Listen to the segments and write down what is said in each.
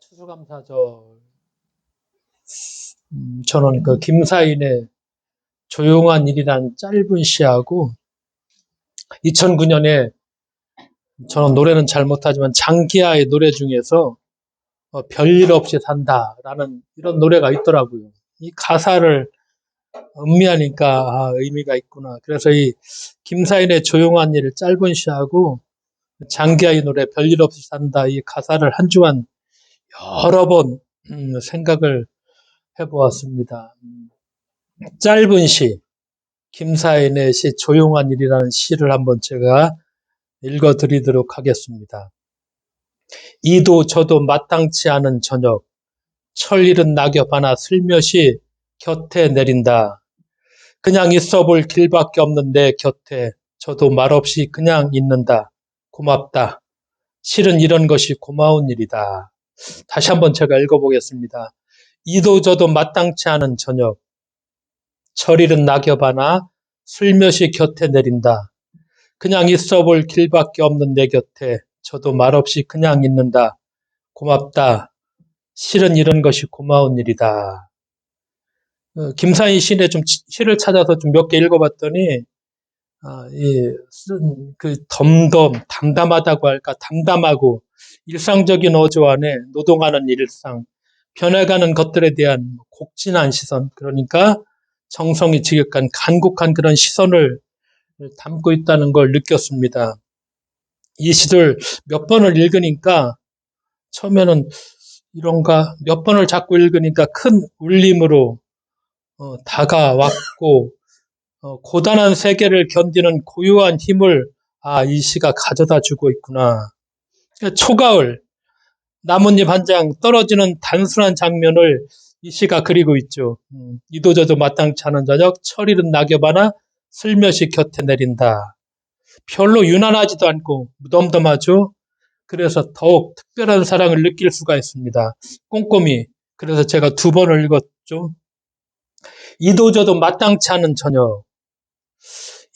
추수감사절 음, 저는 그 김사인의 조용한 일이란 짧은 시하고 2009년에 저는 노래는 잘 못하지만 장기하의 노래 중에서 어, 별일 없이 산다라는 이런 노래가 있더라고요. 이 가사를 음미하니까 아, 의미가 있구나. 그래서 이 김사인의 조용한 일 짧은 시하고 장기하의 노래 별일 없이 산다 이 가사를 한 주간 여러 번 음, 생각을 해보았습니다. 음, 짧은 시, 김사인의 시 조용한 일이라는 시를 한번 제가 읽어드리도록 하겠습니다. 이도 저도 마땅치 않은 저녁, 철일은 낙엽 하나 슬며시 곁에 내린다. 그냥 있어 볼 길밖에 없는 내 곁에 저도 말없이 그냥 있는다. 고맙다. 실은 이런 것이 고마운 일이다. 다시 한번 제가 읽어보겠습니다. 이도 저도 마땅치 않은 저녁. 철일은 낙엽 하나 슬며시 곁에 내린다. 그냥 있어 볼 길밖에 없는 내 곁에 저도 말없이 그냥 있는다. 고맙다. 실은 이런 것이 고마운 일이다. 어, 김사인 시인의 좀 시를 찾아서 좀 몇 개 읽어봤더니 아, 그 덤덤, 담담하다고 할까, 담담하고 일상적인 어조 안에 노동하는 일상, 변해가는 것들에 대한 곡진한 시선, 그러니까 정성이 지극한 간곡한 그런 시선을 담고 있다는 걸 느꼈습니다. 이 시들 몇 번을 읽으니까 처음에는 이런가 몇 번을 자꾸 읽으니까 큰 울림으로 어, 다가왔고 어, 고단한 세계를 견디는 고유한 힘을 아, 이 시가 가져다 주고 있구나. 초가을, 나뭇잎 한 장 떨어지는 단순한 장면을 이 시가 그리고 있죠. 음, 이도저도 마땅치 않은 저녁, 철이른 낙엽 하나 슬며시 곁에 내린다. 별로 유난하지도 않고 무덤덤하죠. 그래서 더욱 특별한 사랑을 느낄 수가 있습니다. 꼼꼼히. 그래서 제가 두 번을 읽었죠. 이도저도 마땅치 않은 저녁.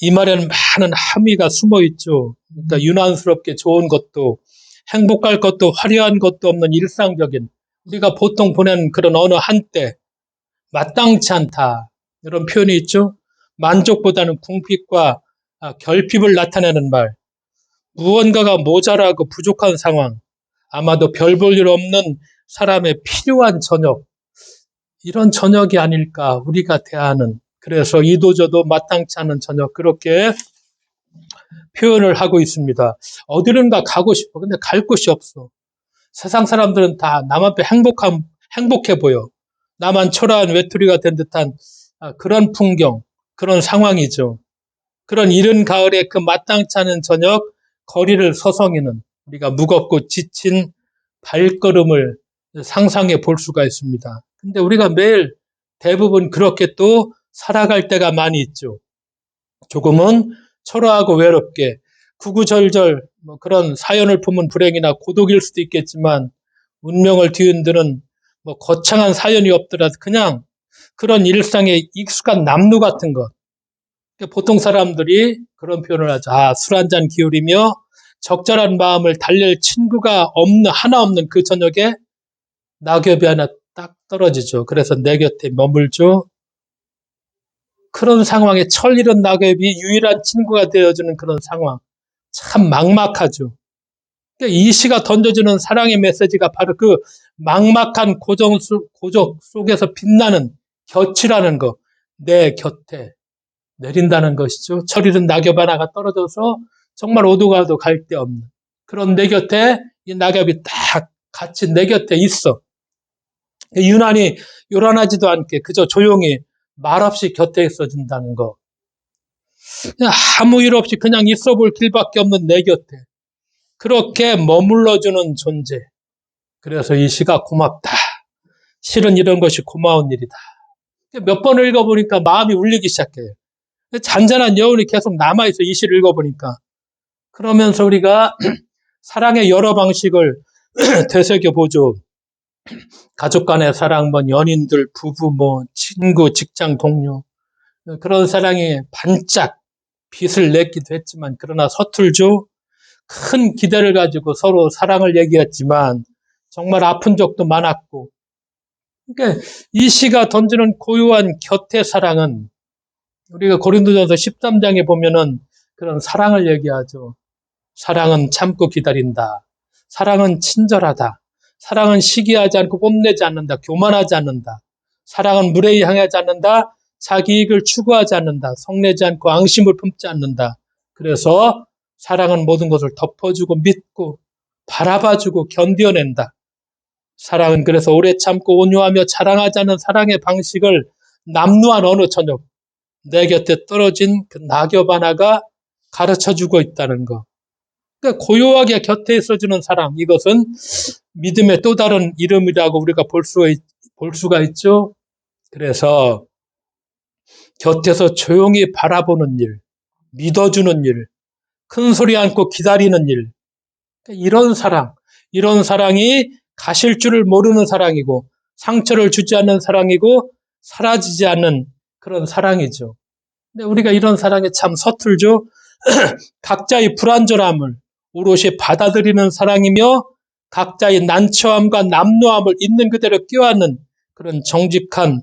이 말에는 많은 함의가 숨어 있죠. 그러니까 유난스럽게 좋은 것도 행복할 것도 화려한 것도 없는 일상적인 우리가 보통 보내는 그런 어느 한때 마땅치 않다 이런 표현이 있죠. 만족보다는 궁핍과 아, 결핍을 나타내는 말. 무언가가 모자라고 부족한 상황. 아마도 별 볼 일 없는 사람의 필요한 저녁. 이런 저녁이 아닐까 우리가 대하는 그래서 이도저도 마땅치 않은 저녁 그렇게 표현을 하고 있습니다. 어디론가 가고 싶어. 근데 갈 곳이 없어. 세상 사람들은 다 남 앞에 행복한, 행복해 보여. 나만 초라한 외톨이가 된 듯한 아, 그런 풍경, 그런 상황이죠. 그런 이른 가을에 그 마땅치 않은 저녁 거리를 서성이는 우리가 무겁고 지친 발걸음을 상상해 볼 수가 있습니다. 근데 우리가 매일 대부분 그렇게 또 살아갈 때가 많이 있죠. 조금은 초라하고 외롭게 구구절절 뭐 그런 사연을 품은 불행이나 고독일 수도 있겠지만 운명을 뒤흔드는 뭐 거창한 사연이 없더라도 그냥 그런 일상에 익숙한 남루 같은 것. 그러니까 보통 사람들이 그런 표현을 하죠. 아, 술 한 잔 기울이며 적절한 마음을 달랠 친구가 없는, 하나 없는 그 저녁에 낙엽이 하나 딱 떨어지죠. 그래서 내 곁에 머물죠. 그런 상황에 철 잃은 낙엽이 유일한 친구가 되어주는 그런 상황. 참 막막하죠. 그러니까 이 시가 던져주는 사랑의 메시지가 바로 그 막막한 고정 속, 고적 속에서 빛나는 곁이라는 거. 내 곁에 내린다는 것이죠. 철 잃은 낙엽 하나가 떨어져서 정말 오도가도 갈 데 없는 그런 내 곁에 이 낙엽이 딱 같이 내 곁에 있어. 유난히 요란하지도 않게 그저 조용히 말없이 곁에 있어준다는 거. 아무 일 없이 그냥 있어 볼 길밖에 없는 내 곁에. 그렇게 머물러주는 존재. 그래서 이 시가 고맙다. 실은 이런 것이 고마운 일이다. 몇 번을 읽어보니까 마음이 울리기 시작해요. 잔잔한 여운이 계속 남아있어, 이 시를 읽어보니까. 그러면서 우리가 사랑의 여러 방식을 되새겨보죠. 가족 간의 사랑, 뭐 연인들, 부부, 뭐 친구, 직장 동료 그런 사랑이 반짝 빛을 냈기도 했지만 그러나 서툴죠. 큰 기대를 가지고 서로 사랑을 얘기했지만 정말 아픈 적도 많았고. 그러니까 이 시가 던지는 고요한 곁의 사랑은 우리가 고린도전서 13장에 보면은 그런 사랑을 얘기하죠. 사랑은 참고 기다린다. 사랑은 친절하다. 사랑은 시기하지 않고 뽐내지 않는다. 교만하지 않는다. 사랑은 무례히 향하지 않는다. 자기 이익을 추구하지 않는다. 성내지 않고 앙심을 품지 않는다. 그래서 사랑은 모든 것을 덮어주고 믿고 바라봐주고 견뎌낸다. 사랑은 그래서 오래 참고 온유하며 자랑하지 않는 사랑의 방식을 남루한 어느 저녁 내 곁에 떨어진 그 낙엽 하나가 가르쳐 주고 있다는 거. 그러니까 고요하게 곁에 있어주는 사랑 이것은 믿음의 또 다른 이름이라고 우리가 볼 있, 볼 수가 있죠. 그래서 곁에서 조용히 바라보는 일, 믿어주는 일, 큰 소리 않고 기다리는 일, 그러니까 이런 사랑, 이런 사랑이 가실 줄을 모르는 사랑이고 상처를 주지 않는 사랑이고 사라지지 않는 그런 사랑이죠. 근데 우리가 이런 사랑에 참 서툴죠. 각자의 불안전함을 오롯이 받아들이는 사랑이며 각자의 난처함과 남노함을 있는 그대로 껴안는 그런 정직한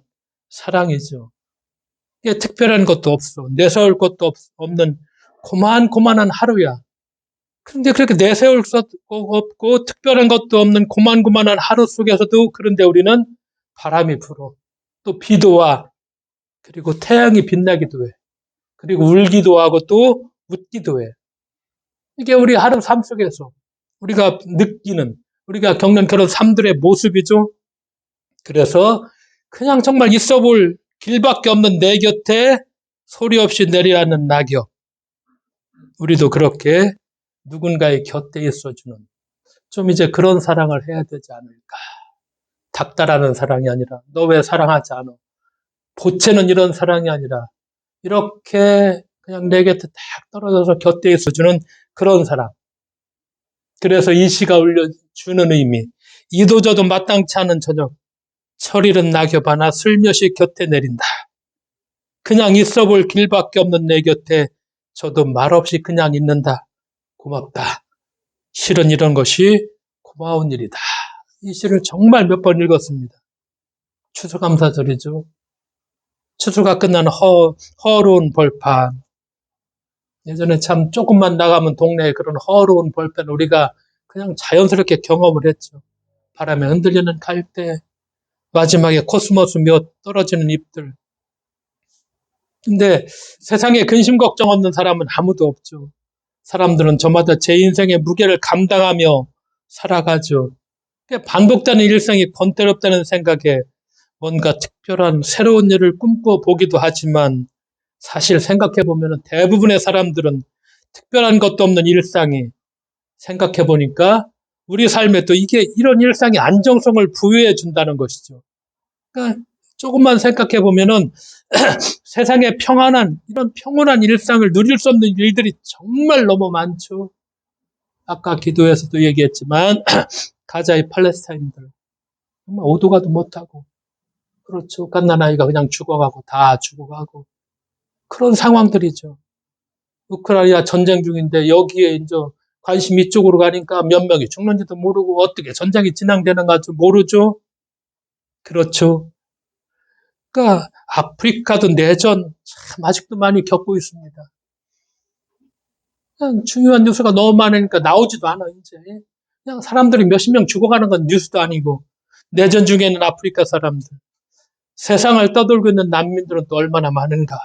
사랑이죠. 이게 특별한 것도 없어. 내세울 것도 없, 없는 고만고만한 하루야. 근데 그렇게 내세울 것도 없고 특별한 것도 없는 고만고만한 하루 속에서도 그런데 우리는 바람이 불어. 또 비도 와. 그리고 태양이 빛나기도 해. 그리고 울기도 하고 또 웃기도 해. 이게 우리 하루 삶 속에서 우리가 느끼는, 우리가 겪는 그런 삶들의 모습이죠. 그래서 그냥 정말 있어 볼 길밖에 없는 내 곁에 소리 없이 내려앉는 낙엽. 우리도 그렇게 누군가의 곁에 있어주는 좀 이제 그런 사랑을 해야 되지 않을까. 닥달하는 사랑이 아니라 너 왜 사랑하지 않아? 보채는 이런 사랑이 아니라 이렇게 그냥 내 곁에 딱 떨어져서 곁에 있어주는 그런 사랑. 그래서 이 시가 울려주는 의미. 이도저도 마땅치 않은 저녁. 철이른 낙엽 하나 슬며시 곁에 내린다. 그냥 있어 볼 길밖에 없는 내 곁에 저도 말없이 그냥 있는다. 고맙다. 실은 이런 것이 고마운 일이다. 이 시를 정말 몇 번 읽었습니다. 추수감사절이죠. 추수가 끝난 허, 허로운 벌판. 예전에 참 조금만 나가면 동네에 그런 허로운 벌판 우리가 그냥 자연스럽게 경험을 했죠. 바람에 흔들리는 갈대, 마지막에 코스모스 몇 떨어지는 잎들. 근데 세상에 근심 걱정 없는 사람은 아무도 없죠. 사람들은 저마다 제 인생의 무게를 감당하며 살아가죠. 반복되는 일상이 번때롭다는 생각에 뭔가 특별한 새로운 일을 꿈꿔 보기도 하지만 사실 생각해 보면 대부분의 사람들은 특별한 것도 없는 일상이 생각해 보니까 우리 삶에 또 이게 이런 일상이 안정성을 부여해 준다는 것이죠. 그러니까 조금만 생각해 보면은 세상에 평안한 이런 평온한 일상을 누릴 수 없는 일들이 정말 너무 많죠. 아까 기도에서도 얘기했지만 가자의 팔레스타인들 정말 오도 가도 못하고 그렇죠. 갓난 아이가 그냥 죽어가고 다 죽어가고 그런 상황들이죠. 우크라이나 전쟁 중인데 여기에 이제 관심 이쪽으로 가니까 몇 명이 죽는지도 모르고 어떻게 전쟁이 진행되는가 좀 모르죠. 그렇죠. 그러니까 아프리카도 내전 참 아직도 많이 겪고 있습니다. 그냥 중요한 뉴스가 너무 많으니까 나오지도 않아 이제. 그냥 사람들이 몇십 명 죽어가는 건 뉴스도 아니고 내전 중에는 아프리카 사람들 세상을 떠돌고 있는 난민들은 또 얼마나 많은가.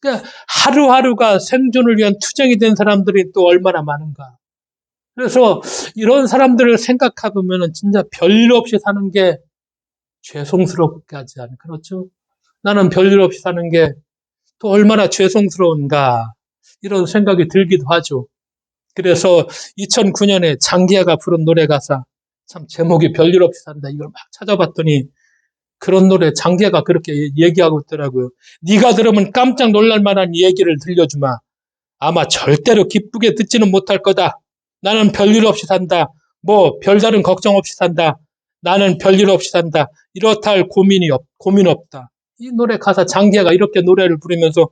그러니까 하루하루가 생존을 위한 투쟁이 된 사람들이 또 얼마나 많은가. 그래서 이런 사람들을 생각해 보면 진짜 별일 없이 사는 게 죄송스럽게 하지 않아. 그렇죠? 나는 별일 없이 사는 게 또 얼마나 죄송스러운가. 이런 생각이 들기도 하죠. 그래서 2009년에 장기하가 부른 노래 가사, 참 제목이 별일 없이 산다. 이걸 막 찾아봤더니 그런 노래 장기하가 그렇게 얘기하고 있더라고요. 네가 들으면 깜짝 놀랄 만한 얘기를 들려주마. 아마 절대로 기쁘게 듣지는 못할 거다. 나는 별일 없이 산다. 뭐 별다른 걱정 없이 산다. 나는 별일 없이 산다. 이렇다 할 고민이 없, 고민 없다. 이 노래 가사 장기하가 이렇게 노래를 부르면서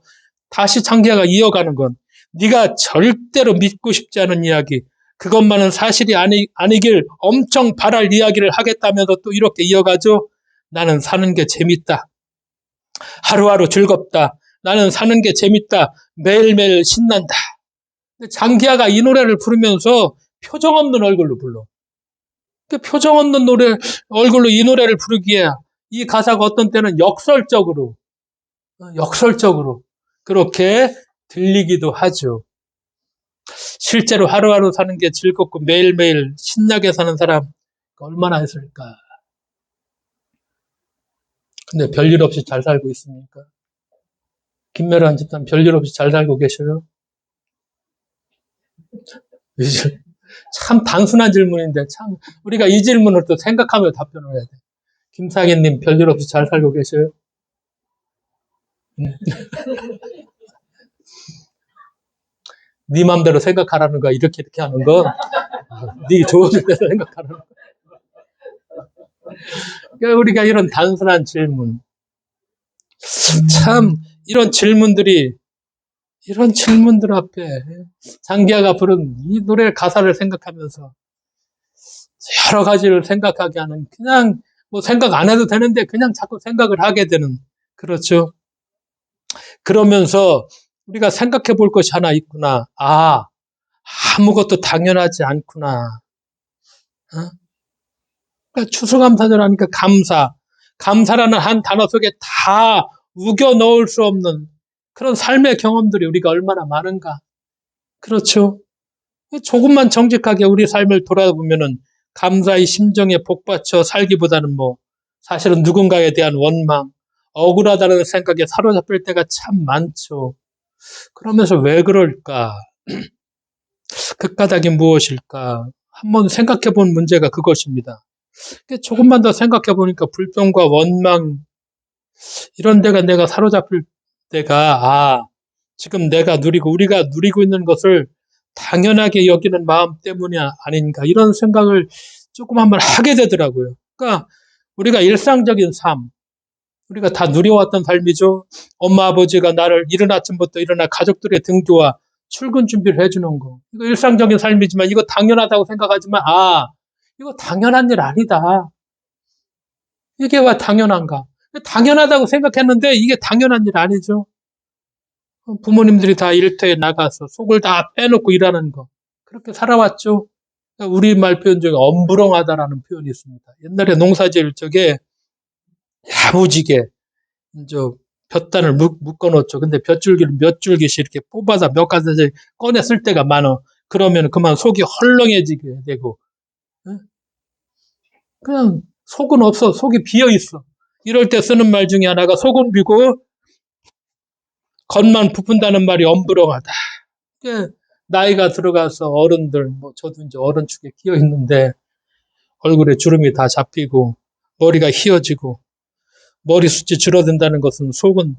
다시 장기하가 이어가는 건 네가 절대로 믿고 싶지 않은 이야기, 그것만은 사실이 아니, 아니길 엄청 바랄 이야기를 하겠다면서 또 이렇게 이어가죠. 나는 사는 게 재밌다. 하루하루 즐겁다. 나는 사는 게 재밌다. 매일매일 신난다. 장기하가 이 노래를 부르면서 표정 없는 얼굴로 불러. 그 표정 없는 노래, 얼굴로 이 노래를 부르기에 이 가사가 어떤 때는 역설적으로, 어, 역설적으로 그렇게 들리기도 하죠. 실제로 하루하루 사는 게 즐겁고 매일매일 신나게 사는 사람 얼마나 있을까? 근데 별일 없이 잘 살고 있습니까? 김매란 집단 별일 없이 잘 살고 계셔요? 참 단순한 질문인데 참 우리가 이 질문을 또 생각하며 답변을 해야 돼. 김상현님 별일 없이 잘 살고 계셔요? 네. 네 맘대로 생각하라는 거야. 이렇게 이렇게 하는 거. 네 좋아질 대로 생각하라는 거. 그러니까 우리가 이런 단순한 질문. 참 이런 질문들이 이런 질문들 앞에 장기하가 부른 이 노래 가사를 생각하면서 여러 가지를 생각하게 하는 그냥 뭐 생각 안 해도 되는데 그냥 자꾸 생각을 하게 되는 그렇죠. 그러면서 우리가 생각해 볼 것이 하나 있구나. 아, 아무것도 당연하지 않구나. 어? 그러니까 추수감사절 하니까 감사. 감사라는 한 단어 속에 다 우겨 넣을 수 없는 그런 삶의 경험들이 우리가 얼마나 많은가. 그렇죠. 조금만 정직하게 우리 삶을 돌아보면은 감사의 심정에 복받쳐 살기보다는 뭐 사실은 누군가에 대한 원망, 억울하다는 생각에 사로잡힐 때가 참 많죠. 그러면서 왜 그럴까? 그 까닭이 무엇일까? 한번 생각해 본 문제가 그것입니다. 조금만 더 생각해 보니까 불평과 원망, 이런 데가 내가 사로잡힐 때가, 아, 지금 내가 누리고, 우리가 누리고 있는 것을 당연하게 여기는 마음 때문이 아닌가, 이런 생각을 조금 한번 하게 되더라고요. 그러니까 우리가 일상적인 삶, 우리가 다 누려왔던 삶이죠. 엄마 아버지가 나를 이른 아침부터 일어나 가족들의 등교와 출근 준비를 해주는 거. 이거 일상적인 삶이지만 이거 당연하다고 생각하지만 아 이거 당연한 일 아니다. 이게 왜 당연한가? 당연하다고 생각했는데 이게 당연한 일 아니죠. 부모님들이 다 일터에 나가서 속을 다 빼놓고 일하는 거. 그렇게 살아왔죠. 우리 말 표현 중에 엄부렁하다라는 표현이 있습니다. 옛날에 농사 지을 적에 야무지게 이제 볕단을 묶어 놓죠. 근데 볕줄기를 몇 줄기씩 이렇게 뽑아서 몇 가지 꺼내 쓸 때가 많어. 그러면 그만 속이 헐렁해지게 되고 그냥 속은 없어. 속이 비어 있어. 이럴 때 쓰는 말 중에 하나가 속은 비고 겉만 부푼다는 말이 엄부렁하다. 나이가 들어가서 어른들, 뭐 저도 이제 어른 축에 끼어 있는데 얼굴에 주름이 다 잡히고 머리가 휘어지고 머리숱이 줄어든다는 것은 속은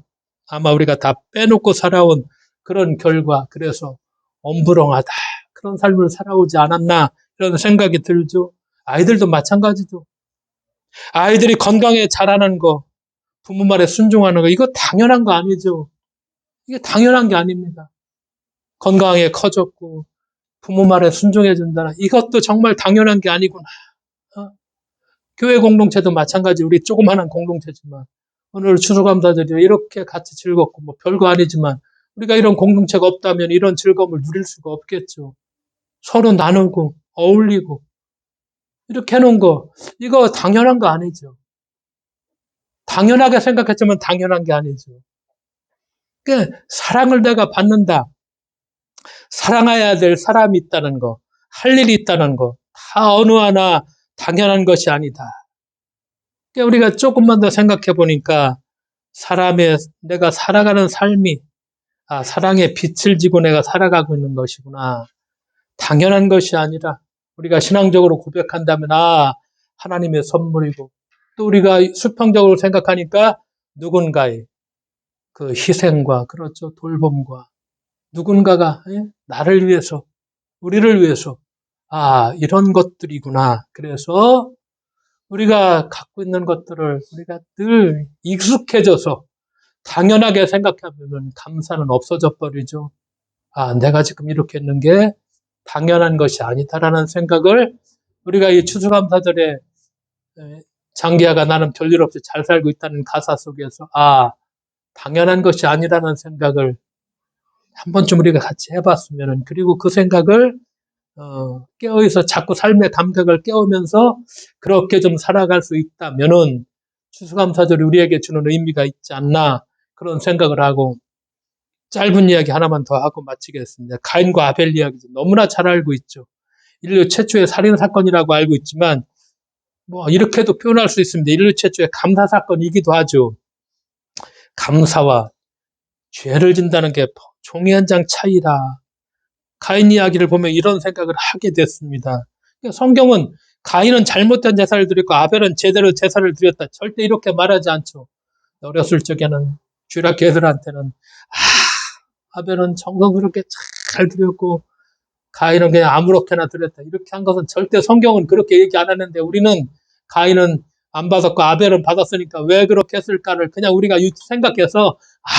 아마 우리가 다 빼놓고 살아온 그런 결과, 그래서 엄부렁하다. 그런 삶을 살아오지 않았나, 이런 생각이 들죠. 아이들도 마찬가지죠. 아이들이 건강에 자라는 거, 부모 말에 순종하는 거, 이거 당연한 거 아니죠. 이게 당연한 게 아닙니다. 건강하게 커졌고, 부모 말에 순종해 준다는 이것도 정말 당연한 게 아니구나. 교회 공동체도 마찬가지 우리 조그마한 공동체지만 오늘 추수감사절이 이렇게 같이 즐겁고 뭐 별거 아니지만 우리가 이런 공동체가 없다면 이런 즐거움을 누릴 수가 없겠죠. 서로 나누고 어울리고 이렇게 해놓은 거 이거 당연한 거 아니죠. 당연하게 생각했지만 당연한 게 아니죠. 그 사랑을 내가 받는다. 사랑해야 될 사람이 있다는 거, 할 일이 있다는 거, 다 어느 하나 당연한 것이 아니다. 그러니까 우리가 조금만 더 생각해 보니까 사람의 내가 살아가는 삶이 아, 사랑의 빛을 지고 내가 살아가고 있는 것이구나. 당연한 것이 아니라 우리가 신앙적으로 고백한다면 아 하나님의 선물이고 또 우리가 수평적으로 생각하니까 누군가의 그 희생과 그렇죠 돌봄과 누군가가 예? 나를 위해서 우리를 위해서 아, 이런 것들이구나. 그래서 우리가 갖고 있는 것들을 우리가 늘 익숙해져서 당연하게 생각하면 감사는 없어져 버리죠. 아, 내가 지금 이렇게 했는 게 당연한 것이 아니다라는 생각을 우리가 이 추수감사절에 에, 장기하가 나는 별일 없이 잘 살고 있다는 가사 속에서 아 당연한 것이 아니라는 생각을 한 번쯤 우리가 같이 해봤으면은 그리고 그 생각을 어, 깨어있어 자꾸 삶의 감각을 깨우면서 그렇게 좀 살아갈 수 있다면은 추수감사절이 우리에게 주는 의미가 있지 않나 그런 생각을 하고 짧은 이야기 하나만 더 하고 마치겠습니다. 가인과 아벨 이야기 너무나 잘 알고 있죠. 인류 최초의 살인 사건이라고 알고 있지만 뭐 이렇게도 표현할 수 있습니다. 인류 최초의 감사 사건이기도 하죠. 감사와 죄를 진다는 게 종이 한 장 차이라. 가인 이야기를 보면 이런 생각을 하게 됐습니다. 성경은 가인은 잘못된 제사를 드렸고 아벨은 제대로 제사를 드렸다. 절대 이렇게 말하지 않죠. 어렸을 적에는 주라 개들한테는 아 아벨은 정성스럽게 잘 드렸고 가인은 그냥 아무렇게나 드렸다. 이렇게 한 것은 절대 성경은 그렇게 얘기 안 하는데 우리는 가인은 안 받았고 아벨은 받았으니까 왜 그렇게 했을까를 그냥 우리가 생각해서 아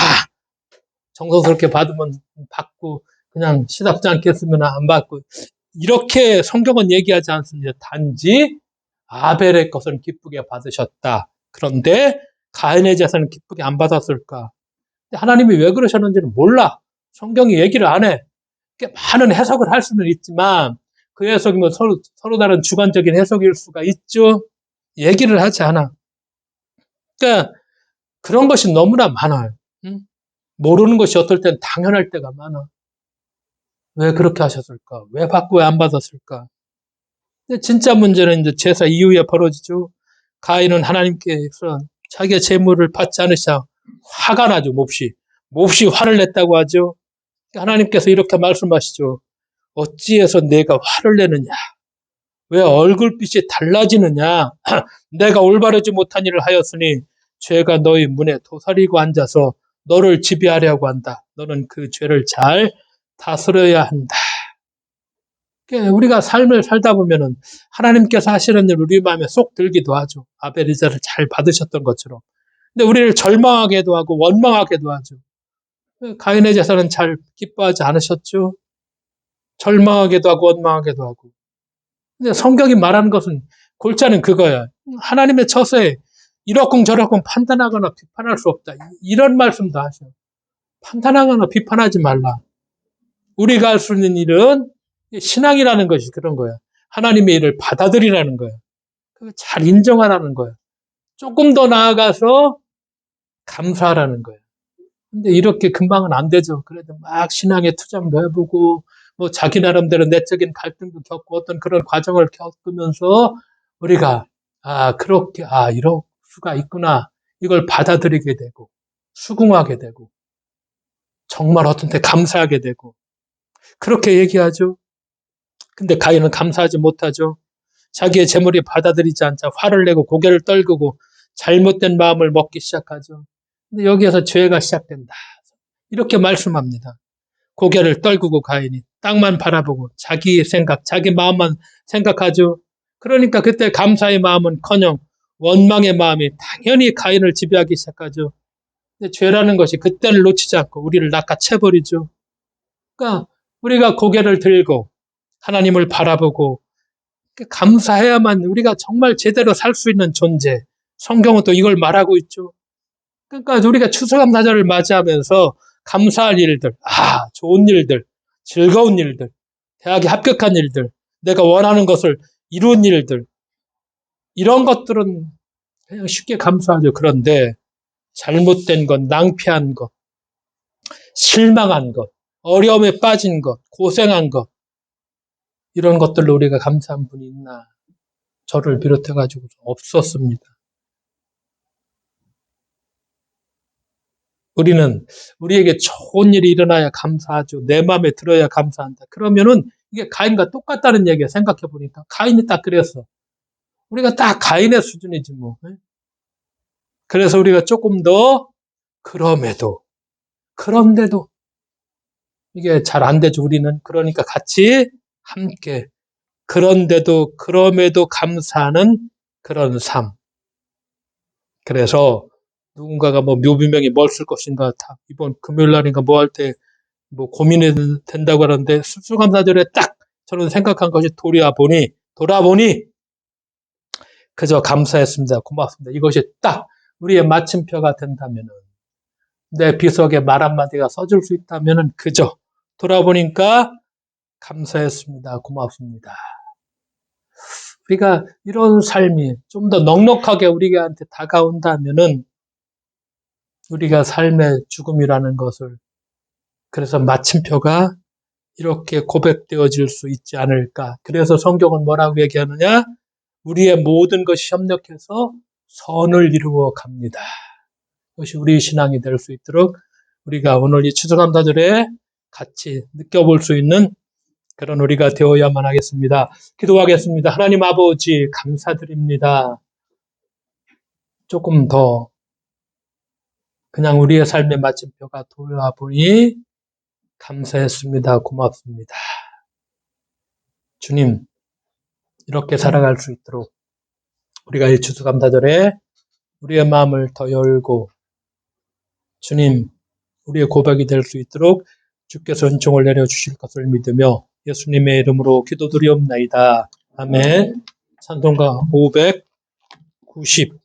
정성스럽게 받으면 받고 그냥 시답지 않겠으면 안 받고 이렇게 성경은 얘기하지 않습니다. 단지 아벨의 것은 기쁘게 받으셨다. 그런데 가인의 제사는 기쁘게 안 받았을까? 하나님이 왜 그러셨는지는 몰라. 성경이 얘기를 안 해. 많은 해석을 할 수는 있지만 그 해석이 뭐 서로, 서로 다른 주관적인 해석일 수가 있죠. 얘기를 하지 않아. 그러니까 그런 것이 너무나 많아요. 응? 모르는 것이 어떨 땐 당연할 때가 많아. 왜 그렇게 하셨을까? 왜 받고 왜 안 받았을까? 근데 진짜 문제는 이제 제사 이후에 벌어지죠. 가인은 하나님께서 자기의 재물을 받지 않으셔 화가 나죠, 몹시. 몹시 화를 냈다고 하죠. 하나님께서 이렇게 말씀하시죠. 어찌해서 내가 화를 내느냐? 왜 얼굴빛이 달라지느냐? 내가 올바르지 못한 일을 하였으니 죄가 너희 문에 도사리고 앉아서 너를 지배하려고 한다. 너는 그 죄를 잘 다스려야 한다. 우리가 삶을 살다 보면은 하나님께서 하시는 일 우리 마음에 쏙 들기도 하죠. 아벨리자를 잘 받으셨던 것처럼. 근데 우리를 절망하게도 하고 원망하게도 하죠. 가인의 제사는 잘 기뻐하지 않으셨죠? 절망하게도 하고 원망하게도 하고. 근데 성경이 말하는 것은 골자는 그거야. 하나님의 처세에 이러쿵 저러쿵 판단하거나 비판할 수 없다. 이런 말씀도 하셔. 판단하거나 비판하지 말라. 우리가 할 수 있는 일은 신앙이라는 것이 그런 거야. 하나님의 일을 받아들이라는 거야. 잘 인정하라는 거야. 조금 더 나아가서 감사하라는 거야. 근데 이렇게 금방은 안 되죠. 그래도 막 신앙에 투자도 해보고, 뭐 자기 나름대로 내적인 갈등도 겪고 어떤 그런 과정을 겪으면서 우리가, 아, 그렇게, 아, 이럴 수가 있구나. 이걸 받아들이게 되고, 수긍하게 되고, 정말 어떤 때 감사하게 되고, 그렇게 얘기하죠. 근데 가인은 감사하지 못하죠. 자기의 재물이 받아들이지 않자 화를 내고 고개를 떨구고 잘못된 마음을 먹기 시작하죠. 근데 여기에서 죄가 시작된다. 이렇게 말씀합니다. 고개를 떨구고 가인이 땅만 바라보고 자기 생각, 자기 마음만 생각하죠. 그러니까 그때 감사의 마음은 커녕 원망의 마음이 당연히 가인을 지배하기 시작하죠. 근데 죄라는 것이 그때를 놓치지 않고 우리를 낚아채버리죠. 그러니까 우리가 고개를 들고 하나님을 바라보고 감사해야만 우리가 정말 제대로 살 수 있는 존재. 성경은 또 이걸 말하고 있죠. 그러니까 우리가 추수감사절을 맞이하면서 감사할 일들, 아, 좋은 일들, 즐거운 일들, 대학에 합격한 일들, 내가 원하는 것을 이룬 일들, 이런 것들은 그냥 쉽게 감사하죠. 그런데 잘못된 것, 낭패한 것, 실망한 것, 어려움에 빠진 것, 고생한 것, 이런 것들로 우리가 감사한 분이 있나? 저를 비롯해가지고 없었습니다. 우리는 우리에게 좋은 일이 일어나야 감사하죠. 내 마음에 들어야 감사한다. 그러면은 이게 가인과 똑같다는 얘기야. 생각해 보니까 가인이 딱 그랬어. 우리가 딱 가인의 수준이지 뭐. 그래서 우리가 조금 더 그럼에도 그런데도 이게 잘 안 되죠. 우리는 그러니까 같이 함께 그런데도 그럼에도 감사하는 그런 삶. 그래서 누군가가 뭐 묘비명이 뭘 쓸 것인가 다 이번 금요일 날인가 뭐 할 때 뭐 고민이 된다고 하는데 수수감사절에 딱 저는 생각한 것이 돌아보니, 돌아보니, 그저 감사했습니다. 고맙습니다. 이것이 딱 우리의 마침표가 된다면은, 내 비석에 말 한마디가 써줄 수 있다면은, 그저 돌아보니까 감사했습니다. 고맙습니다. 우리가 이런 삶이 좀 더 넉넉하게 우리한테 다가온다면은, 우리가 삶의 죽음이라는 것을 그래서 마침표가 이렇게 고백되어질 수 있지 않을까. 그래서 성경은 뭐라고 얘기하느냐? 우리의 모든 것이 협력해서 선을 이루어 갑니다. 그것이 우리 신앙이 될 수 있도록 우리가 오늘 이 추수감사절에 같이 느껴볼 수 있는 그런 우리가 되어야만 하겠습니다. 기도하겠습니다. 하나님 아버지 감사드립니다. 조금 더 그냥 우리의 삶의 마침표가 돌아보니 감사했습니다. 고맙습니다. 주님, 이렇게 살아갈 수 있도록 우리가 이 추수감사절에 우리의 마음을 더 열고 주님, 우리의 고백이 될 수 있도록 주께서 은총을 내려주실 것을 믿으며 예수님의 이름으로 기도드리옵나이다. 아멘. 찬송가 590